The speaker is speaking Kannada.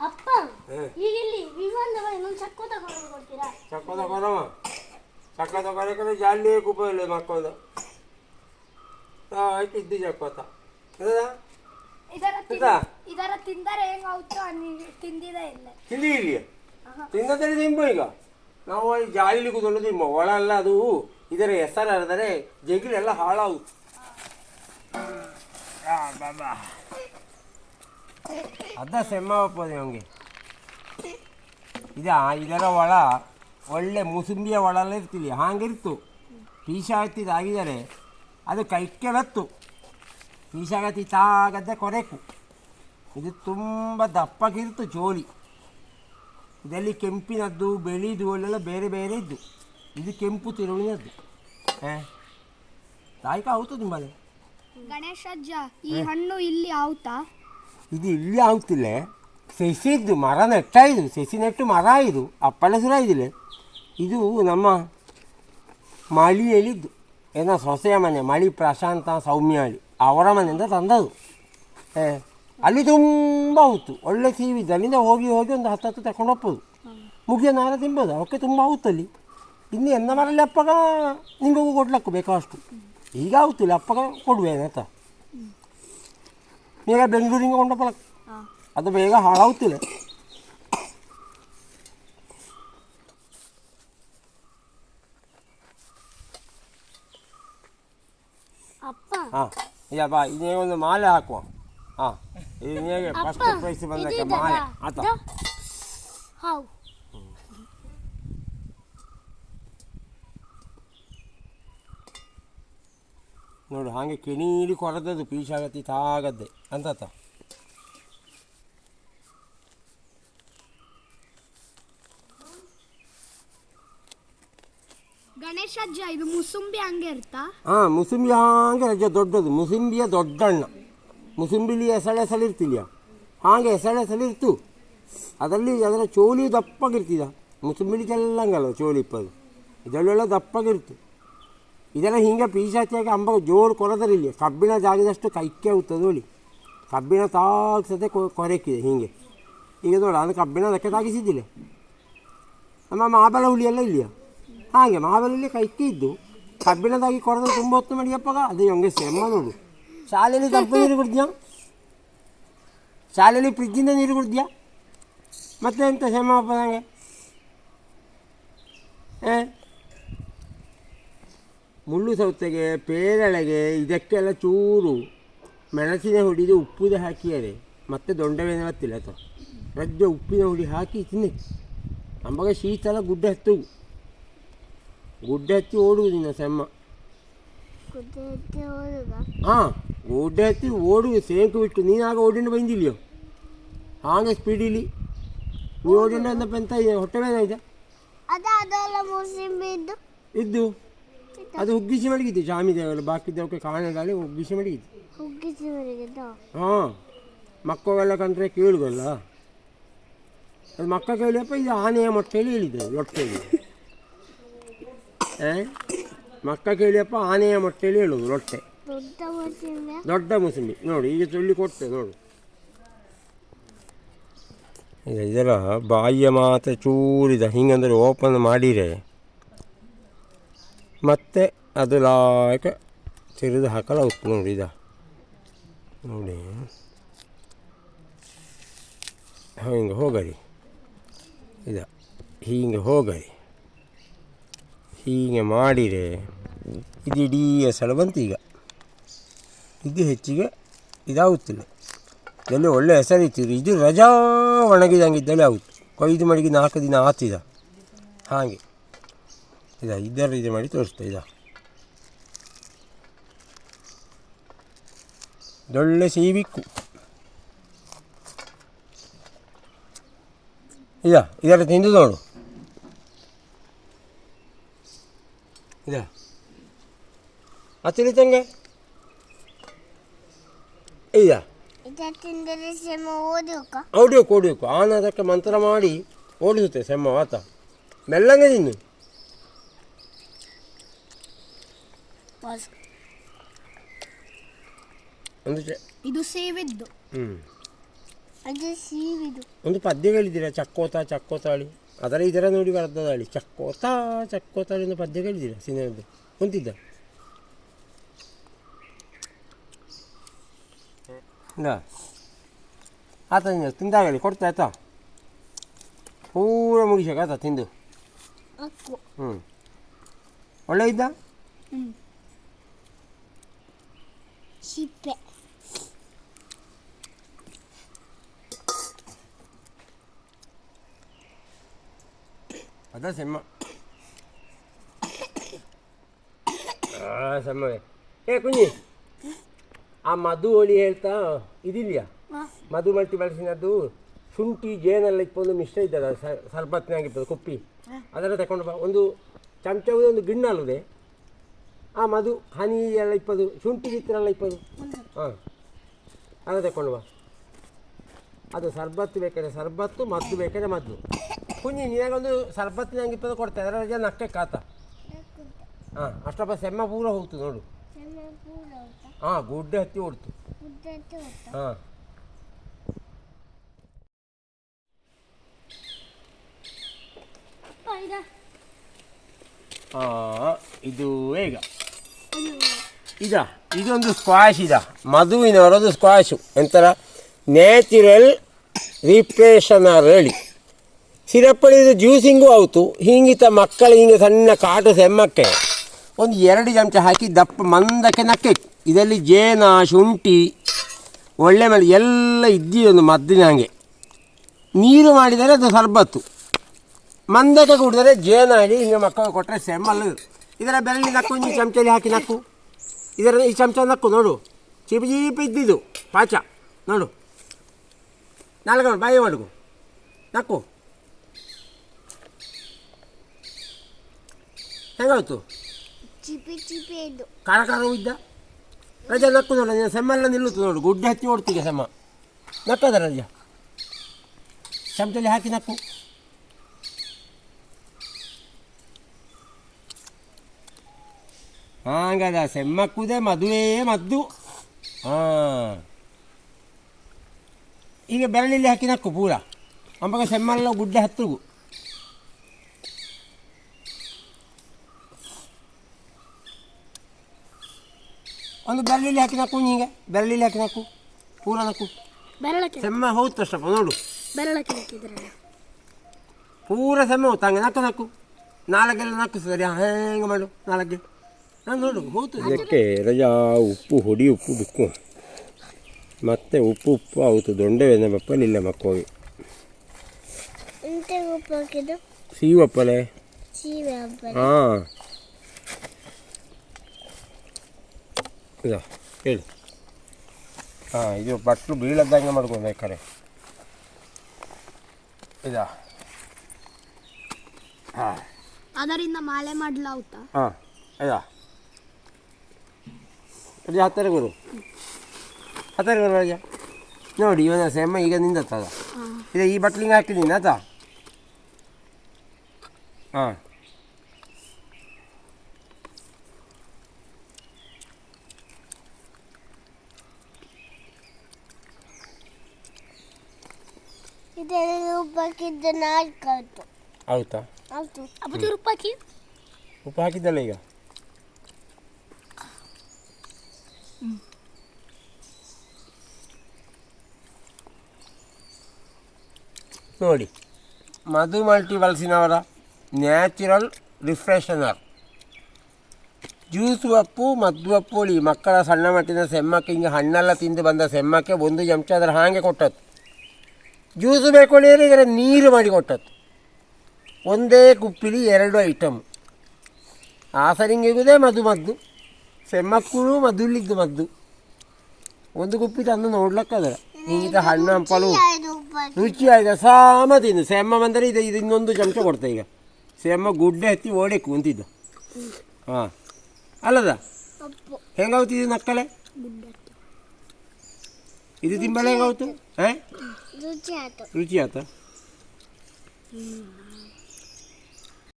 ಅಪ್ಪ. ಈಗ ಇಲ್ಲಿ ವಿಮಾನದ ಬಳಿ ಇನ್ನೊಂದು ಚಕ್ಕು ತಗೊಂಡು ಕೊಡ್ತೀರಾ ಚಕ್ಕ ತಗೊಳವ ಚಕ್ಕ ತಗೊಳಕಂದ್ರೆ ಜಾಲಿ ಕುಪ್ಪಲ್ಲ ಮಕ್ಕಳು ಆಯ್ತು ಇದ್ದು ಚಕ್ಕೋತ. ಇದರ ತಿಂದರೆ ಹೆಂಗಾಗುತ್ತೋ ನೀವು ತಿಂದಿದೆ ಇಲ್ಲ. ತಿಂದಿ ಇಲ್ಲಿ ತಿಂದದಲ್ಲಿ ತಿಂಬು ಈಗ. ನಾವು ತಿಂಬ ಅಲ್ಲ ಅದು. ಇದರ ಹೆಸರು ಹರಿದರೆ ಜಗಿಲೆಲ್ಲ ಹಾಳಾವು. ಅದ ಸೆಮ್ಮ ಅವನಿಗೆ ಇದ, ಇದರ ಒಳ ಒಳ್ಳೆ ಮುಸುಂಬಿಯ ಒಳಲ್ಲ ಇರ್ತಿಲ್ಲ ಹಾಗಿರ್ತು. ಪೀಸಾಗತ್ತಿದ್ದು ಆಗಿದರೆ ಅದು ಕೈಕ್ಕೆ ಬತ್ತು ಪೀಶಾಗತಿ ತಾಗದ್ದೆ ಕೊರೆಕು. ಇದು ತುಂಬ ದಪ್ಪಗಿರ್ತು ಜೋಲಿ. ಇದರಲ್ಲಿ ಕೆಂಪಿನದ್ದು ಬೆಳಿದು ಅಲ್ಲೆಲ್ಲ ಬೇರೆ ಬೇರೆ ಇದ್ದು. ಇದು ಕೆಂಪು ತಿರುಳಿನದ್ದು. ತಾಯ್ಕ ಆಯ್ತು ಗಣೇಶ ಅಜ್ಜ ಈ ಹಣ್ಣು ಇಲ್ಲಿ ಆಗುತ್ತಾ ಇದು ಇಲ್ಲಿ ಆಗ್ತಿಲ್ಲ ಸಸಿ ಇದ್ದು ಮರ ನೆಟ್ಟ ಇದು ಸಸಿ ನೆಟ್ಟು ಮರ ಇದು ಅಪ್ಪಳ ಸುರ ಇದಿಲ್ಲ. ಇದು ನಮ್ಮ ಮಳಿಯಲ್ಲಿದ್ದು. ಏನೋ ಸೊಸೆಯ ಮನೆ ಮಳಿ ಪ್ರಶಾಂತ ಸೌಮ್ಯಾಳಿ ಅವರ ಮನೆಯಿಂದ ತಂದದು. ಏ ಅಲ್ಲಿ ತುಂಬ ಹೊತ್ತು ಒಳ್ಳೆ ಸೀವಿದ್ದು. ಅಲ್ಲಿಂದ ಹೋಗಿ ಹೋಗಿ ಒಂದು ಹತ್ತು ಹತ್ತು ತಗೊಂಡು ಹೋಗ್ಬೋದು ಮುಗಿಯ ನಾರ ತಿಂಬೋದು. ಅವಕ್ಕೆ ತುಂಬ ಆಗುತ್ತಲ್ಲಿ ಇನ್ನು ಎನ್ನ ಮರಲ್ಲಿ ಅಪ್ಪಗ ನಿಮಗೂ ಕೊಡ್ಲಕ್ಕು ಬೇಕಷ್ಟು ಈಗ ಆಗುತ್ತಿಲ್ಲ ಅಪ್ಪಗ ಕೊಡುವೇನಂತ ಬೇಗ ಬೆಂಗಳೂರಿಗೆ ಕೊಂಡಪ್ಪಲ ಅದು ಬೇಗ ಹಾಳಾಗುತ್ತಿಲ್ಲ ಅಪ್ಪ ಹಾಂ ಈಗ ಬಾ ಇದೇ ಒಂದು ಮಾಲೆ ಹಾಕುವ ಹಾಂ ಇದು ಹೇಗೆ ಫಸ್ಟ್ ಪ್ರೈಸ್ ಬಂದಕ್ಕೆ ಮಾಲೆ ಆತ ಹೌ ನೋಡು ಹಾಗೆ ಕೆಣೀಲಿ ಕೊರದದ್ದು ಪೀಸಾಗತ್ತಿ ತಾಗದ್ದೆ. ಅಂತ ಗಣೇಶಜ್ಜ ಇದು ಮುಸುಂಬಿ ಹಂಗೆ ಇರ್ತಾ ಹಾಂ ಮುಸುಂಬಿ ಹಾಗೆ ರಜೆ ದೊಡ್ಡದು. ಮುಸುಂಬಿಯ ದೊಡ್ಡಣ್ಣ. ಮುಸುಂಬಿಲಿ ಎಸಳೆ ಎಸಳಿರ್ತಿಲ್ಲ ಹಾಗೆ ಎಸಳೆ ಎಸಳಿರ್ತು ಅದರಲ್ಲಿ ಅದರ ಚೋಲಿ ದಪ್ಪಗಿರ್ತಿದ ಮುಸುಂಬಿಲಿ ಚೆಲ್ಲಂಗಲ್ಲ ಚೋಲಿ ಇಪ್ಪದು? ಇದರಲ್ಲೆಲ್ಲ ದಪ್ಪಗಿರ್ತು. ಇದೆಲ್ಲ ಹಿಂಗೆ ಪೀಸಾಚಿಯಾಗಿ ಅಂಬ ಜೋರು ಕೊರದರಿಲ್ಲ. ಕಬ್ಬಿಣ ಜಾಗದಷ್ಟು ಕೈಕ್ಕೆ ಆಗುತ್ತದೆ ನೋಡಿ. ಕಬ್ಬಿಣ ತಾಗ್ಸದೆ ಕೊರೆಕ್ಕಿದೆ ಹೀಗೆ. ನೋಡು, ಅದು ಕಬ್ಬಿಣ ಅದಕ್ಕೆ ತಾಗಿಸಿದ್ದಿಲ್ಲ. ನಮ್ಮ ಮಾಬಲ ಹುಳಿ ಎಲ್ಲ ಇಲ್ಲಿಯ? ಹಾಗೆ ಮಾಬಲ ಹುಳಿ ಕೈಕ್ಕೆ ಇದ್ದು ಕಬ್ಬಿಣದಾಗಿ ಕೊರೆದು ತುಂಬ ಹೊತ್ತು ಮಡಿಯಪ್ಪಾಗ ಅದು ಹಂಗೆ ಸೆಮ್ಮ ನೋಡು. ಶಾಲೆಯಲ್ಲಿ ದಪ್ಪ ನೀರು ಕುಡ್ದ್ಯಾ? ಶಾಲೆಯಲ್ಲಿ ಫ್ರಿಜ್ಜಿಂದ ನೀರು ಕುಡ್ದ್ಯಾ? ಮತ್ತೆ ಎಂತ ಸೆಮ್ಮ ನನಗೆ ಏ ಮುಳ್ಳು ಸೌತೆಗೆ ಪೇರಳೆಗೆ ಇದಕ್ಕೆಲ್ಲ ಚೂರು ಮೆಣಸಿನ ಹುಡಿದು ಉಪ್ಪುದ ಹಾಕಿದರೆ ಮತ್ತೆ ದೊಂಡವೇನ ಗೊತ್ತಿಲ್ಲ ಅಥವಾ? ರಜ್ಜ ಉಪ್ಪಿನ ಹುಡಿ ಹಾಕಿ ತಿನ್ನಿ. ಅಂಬಾಗ ಶೀತಲ ಗುಡ್ಡ ಹತ್ತು. ಗುಡ್ಡ ಹತ್ತಿ ಓಡುವುದು ನಿನ್ನ ಸೆಮ್ಮ. ಹಾಂ ಗುಡ್ಡ ಹತ್ತಿ ಓಡುವುದು ಸೇಂಕು ಬಿಟ್ಟು ನೀನಾಗ ಓಡಿಂಡು ಬಂದಿಲ್ಯೋ ಹಾಗೆ ಸ್ಪೀಡಿಲಿ ನೀವು ಓಡಿಂಡು ಅಂದಪ್ಪ ಎಂತ ಹೊಟ್ಟೆ ಬೇನಾಯ್ತಾ ಇದ್ದು? ಅದು ಉಗ್ಗಿಸಿ ಮಡಗಿದ್ದು ಜಾಮಿ ದೇವರು ಬಾಕಿ ದೇವಕ್ಕೆ ಕಾಣದಲ್ಲಿ ಉಗ್ಗಿಸಿ ಮಡಗಿದ್ದು ಹುಗ್ಗಿಸಿ ಮರಿಗಿದ್ದು ಹಾಂ ಮಕ್ಕಳೆಲ್ಲ ಕಂಡ್ರೆ ಕೇಳುದಲ್ಲ ಅದು ಮಕ್ಕ ಕೇಳಿಯಪ್ಪ ಇದು ಆನೆಯ ಮೊಟ್ಟೆಯಲ್ಲಿ ಹೇಳಿದೆ ರೊಟ್ಟೆಯಲ್ಲಿ. ಏ ಮಕ್ಕ ಕೇಳಿಯಪ್ಪ ಆನೆಯ ಮೊಟ್ಟೆಯಲ್ಲಿ ಹೇಳುದು ರೊಟ್ಟೆ. ದೊಡ್ಡ ಮುಸುಂಬಿ? ನೋಡು ಈಗ ತುಳ್ಳಿ ಕೊಟ್ಟೆ ನೋಡು. ಇದರ ಬಾಯಿಯ ಮಾತ್ರ ಚೂರಿದ ಹಿಂಗಂದ್ರೆ ಓಪನ್ ಮಾಡಿರೆ. ಮತ್ತೆ ಅದು ಲಾಯಕ ತಿರಿದು ಹಾಕಲಾಗುತ್ತೆ ನೋಡಿ ಇದು. ನೋಡಿ. ಹಿಂಗೆ ಹೋಗರಿ. ಇದ. ಹೀಗೆ ಹೋಗರಿ. ಹೀಗೆ ಮಾಡಿರೆ ಇದು ಇಡೀ ಸಲ ಬಂತು ಈಗ. ಇದು ಹೆಚ್ಚಿಗೆ ಇದಾಗುತ್ತಿಲ್ಲ. ಇದರಲ್ಲಿ ಒಳ್ಳೆ ಹೆಸರಿತ್ತು ಇದು. ರಜಾ ಒಣಗಿದಂಗೆ ಇದ್ದಲ್ಲಿ ಆಗುತ್ತೆ. ಕೊಯ್ದು ಮಡಿಗೆ ನಾಲ್ಕು ದಿನ ಆತಿದ. ಹಾಗೆ. ಇದ ಇದರ ಇದು ಮಾಡಿ ತೋರಿಸ್ತಾ ಇದ. ದೊಳ್ಳೆ ಸೀಬಿಕ್ಕು. ಇದ ಇದರ ತಿಂದು ನೋಡು. ಇದ. ಹತ್ತಿರ ತಂಗೆ ಇದ. ಓಡಿಯೋಕು ಓಡಿಯೋಕು ಆನ ಅದಕ್ಕೆ ಮಂತ್ರ ಮಾಡಿ ಓಡಿಸುತ್ತೆ ಸೆಮ್ಮ ಆತ. ಮೆಲ್ಲಂಗೆ ತಿನ್ನು. ಒಂದು ಚ ಇದು ಸೇವಿದ್ದು. ಹ್ಞೂ ಅದು ಸೀವಿದು ಒಂದು ಪದ್ಯ ಕೇಳಿದ್ದೀರಾ ಚಕ್ಕೋತ ಚಕ್ಕೋತಾಳಿ. ಅದರ ಇದರ ನೋಡಿ ಬರ್ತದಾಳಿ. ಚಕ್ಕೋತ ಚಕ್ಕೋತಾಳಿ ಒಂದು ಪದ್ಯ ಕೇಳಿದ್ದೀರಾ ಸಿನಿಮಾದ್ದು. ಕುಂತಿದ್ದ? ಆತ ತಿಂದಾಗಲಿ. ಕೊಡ್ತಾ ಆಯ್ತಾ? ಪೂರ ಮುಗಿಸಾಕ ಆತ ತಿಂದು. ಹ್ಞೂ ಒಳ್ಳೆ ಇದ್ದ? ಸಿಪ್ಪೆ ಅದ ಸೆಮ್ಮ ಆ ಸೆಮ್ಮವೇ ಏ ಕುഞ്ഞി ಆ ಮಧು ಹೋಳಿ ಹೇಳ್ತಾ ಇದಿಲ್ಯಾ ಮಧು ಮಲ್ಟಿ ಬಳಸಿನದ್ದು ಶುಂಠಿ ಜೇನೆಲ್ಲ ಇಪ್ಪೊಂದು ಮಿಶ್ರ ಇದ್ದದ ಸರ್ಬತ್ನಾಗಿರ್ತದೆ ಕುಪ್ಪಿ ಅದನ್ನು ತಗೊಂಡು ಬಾ ಒಂದು ಚಮಚ ಒಂದು ಗಿಣ್ಣಲ್ಲದೆ ಆ ಮಧು ಹನಿ ಎಲ್ಲ ಇಪ್ಪದು ಶುಂಠಿ ಚಿತ್ರೆಲ್ಲ ಇಪ್ಪದು ಹಾಂ. ಅದು ತಗೊಂಡು ಬಾ. ಅದು ಸರ್ಬತ್ತು ಬೇಕಾದ್ರೆ ಸರ್ಬತ್ತು ಮದ್ದು ಬೇಕಾದ್ರೆ ಮದ್ದು. ಕುಂಜಿ ನಿನಗೊಂದು ಸರ್ಬತ್ತಿನಂಗೆ ಇಪ್ಪದು ಕೊಡ್ತೇನೆ ಅದರ ರಜೆ ನಕ್ಕೆ ಕಾತ ಹಾಂ ಅಷ್ಟಪ್ಪ ಸೆಮ್ಮ ಪೂರ ಹೋಗ್ತು ನೋಡು. ಹಾಂ ಗುಡ್ಡೆ ಹತ್ತಿ ಓಡ್ತು. ಹಾಂ. ಹಾಂ ಇದು ಈಗ ಇದ, ಇದೊಂದು ಸ್ಕ್ವಾಶ್ ಇದ. ಮಧುವಿನವರದು ಸ್ಕ್ವಾಶು ಎಂತರ ನ್ಯಾಚುರಲ್ ರಿಪ್ರೇಷನರ್ ಹೇಳಿ. ಸಿರಪ್ಪಳಿದು ಜ್ಯೂಸಿಂಗು ಆಯಿತು. ಹಿಂಗಿತ ಮಕ್ಕಳು ಹಿಂಗೆ ಸಣ್ಣ ಕಾಟು ಸೆಮ್ಮಕ್ಕೆ. ಒಂದು ಎರಡು ಚಮಚ ಹಾಕಿ ದಪ್ಪ ಮಂದಕ್ಕೆ ನಕ್ಕೆ. ಇದರಲ್ಲಿ ಜೇನ, ಶುಂಠಿ, ಒಳ್ಳೆ ಮೇಲೆ ಎಲ್ಲ ಇದ್ದಿದೊಂದು ಮದ್ದಿನ ಹಾಗೆ. ನೀರು ಮಾಡಿದರೆ ಅದು ಸರ್ಬತ್ತು. ಮಂದಕ್ಕೆ ಕುಡಿದರೆ ಜೇನ ಹಾಡಿ ಹಿಂಗೆ ಮಕ್ಕಳು ಕೊಟ್ಟರೆ ಸೆಮ್ಮಲ್ಲ ಇದರ ಬೆರಳಿ ನಕ್ಕು ಒಂದು ಚಮಚಲ್ಲಿ ಹಾಕಿ ನಕ್ಕು. ಇದರ ಈ ಚಮಚ ನಕ್ಕು ನೋಡು. ಚಿಪಿ ಚೀಪಿ ಇದ್ದಿದ್ದು. ಪಾಚ. ನೋಡು. ನಾಲ್ಕು ಬಾಯಿ ಮಾಡುಗು ನಕ್ಕು. ಹೆಂಗಾಯ್ತು? ಚಿಪಿ ಚಿಪಿ ಇದು ಖಾರ ಖಾರ ಇದ್ದ? ರಜೆ ನಕ್ಕು ನೋಡ ಸೆಮ್ಮೆಲ್ಲ ನಿಲ್ಲುತ್ತೆ ನೋಡು. ಗುಡ್ಡೆ ಹತ್ತಿ ಓಡ್ತೀಗ ಸೆಮ್ಮ. ನಕ್ಕದ ರಜ. ಚಮಚಲ್ಲಿ ಹಾಕಿ ನಕ್ಕು. ಹಾಗದ ಸೆಮ್ಮಕ್ಕುದೇ ಮದುವೆ ಮದ್ದು. ಹಾಂ. ಈಗ ಬೆರಳಿಲ್ಲಿ ಹಾಕಿ ನಕ್ಕು ಪೂರ. ಅಂಬಗ ಸೆಮ್ಮಲ್ಲ ಗುಡ್ಡೆ ಹತ್ತಿಗೂ. ಒಂದು ಬೆರಳಿಲ್ಲಿ ಹಾಕಿ ನಕ್ಕು ಹಿಂಗೆ ಬೆರಳಿಲ್ಲಿ ಹಾಕಿ ನಕ್ಕು. ಪೂರ ನಕ್ಕು. ಸೆಮ್ಮ ಹೋಯ್ತು ಅಷ್ಟಪ್ಪ ನೋಡು. ಪೂರ ಸೆಮ್ಮ ಹೋಯ್ತು ಹಂಗೆ ನಕ್ಕು ನಕ್ಕು. ನಾಲ್ಕೆಲ್ಲ ನಕ್ಕು ಸರಿ ಹೇಗೆ ಮಾಡು ಹೋಯ್ತು ಇದಕ್ಕೆ ರಜಾ ಉಪ್ಪು ಹೊಡಿ ಉಪ್ಪು ಬಿಕ್ಕು ಮತ್ತೆ ಉಪ್ಪು ಉಪ್ಪು ಆಯಿತು ದೊಂಡೆ ಬೆಂದ ಬಪ್ಪಲಿಲ್ಲ ಮಕ್ಕಳಿಗೆ ಎಂತ ಉಪ್ಪು ಹಾಕಿದ್ದು ಸೀವಪ್ಪಲೆ ಸೀವೆ ಹಬ್ಬ ಹಾಂ ಇದು ಹೇಳಿ ಹಾಂ ಇದು ಬಟ್ಲು ಬೀಳದಂಗೆ ಮಾಡ್ಕೊಂಡು ಬೇಕಾರೆ ಇದಾ ಹಾಂ ಅದರಿಂದ ಮಾಲೆ ಮಾಡ್ಲಾವುತ್ತಾ ಹಾಂ ಇದಾ ಇದು ಹತ್ತರ ಗುರು. ಹತ್ತರ ಗುರು ರಾಜ ನೋಡಿ ಇವನ ಸೆಮ್ಮ ಈಗ ನಿಂದತ್ತದ ಈಗ ಈ ಬಟ್ಲಿಂಗ್ ಹಾಕಿದ್ದೀನಿ ಆತ ಹಾಂ. ಇದರಲ್ಲಿ ಉಪ್ಪು ಹಾಕಿದ್ದು ನಾಲ್ಕು ಆಯ್ತು. ಆಯ್ತಾ ಆಯ್ತು ಅಪ್ಪಚ್ಚಿ ಉಪ್ಪು ಹಾಕಿ ಉಪ್ಪು ಹಾಕಿದ್ದಲ್ಲ ಈಗ? ನೋಡಿ, ಮಧು ಮಲ್ಟಿ ವಲ್ಸಿನವರ ನ್ಯಾಚುರಲ್ ರಿಫ್ರೆಷನರ್ ಜ್ಯೂಸ್ ಉಪ್ಪು, ಮದ್ದು ಉಪ್ಪುಳಿ ಮಕ್ಕಳ ಸಣ್ಣ ಮಟ್ಟಿನ ಸೆಮ್ಮಕ್ಕೆ, ಹಿಂಗೆ ಹಣ್ಣೆಲ್ಲ ತಿಂದು ಬಂದ ಸೆಮ್ಮಕ್ಕೆ ಒಂದು ಚಮಚ ಅದರ ಹಾಗೆ ಕೊಟ್ಟದ್ದು. ಜ್ಯೂಸು ಬೇಕು ಇದರ ನೀರು ಮಾಡಿ ಕೊಟ್ಟದ್ದು. ಒಂದೇ ಕುಪ್ಪಿಲಿ ಎರಡು ಐಟಮ್ ಆಸರಿಂಗಿಗುದೇ ಮದ್ದು ಮದ್ದು. ಸೆಮ್ಮಕ್ಕೂ ಮದ್ದುಲಿದ್ದು ಮದ್ದು. ಒಂದು ಗುಪ್ಪಿ ತಂದು ನೋಡ್ಲಕ್ಕದ. ಹಿಂಗಿತ ಹಣ್ಣು ಹಂಪಲು. ರುಚಿ ಆಯ್ತು ಸಾಮ ತಿಂದು. ಸೆಮ್ಮ ಬಂದರೆ ಇದು ಇದು ಇನ್ನೊಂದು ಚಮಚ ಕೊಡ್ತಾ ಈಗ. ಸೆಮ್ಮ ಗುಡ್ಡೆ ಹತ್ತಿ ಓಡೆ ಕುಂತಿದ್ದ ಹಾಂ. ಅಲ್ಲದ? ಉಪ್ಪು ಹೆಂಗಾವ್ತಿದ್ದು ನಕ್ಕಲೆ? ಇದು ತಿಂಬಳೆ ಹೆಂಗಾವ್ತು? ಹಾಂ ರುಚಿ ಆಯ್ತು. ರುಚಿ ಆತ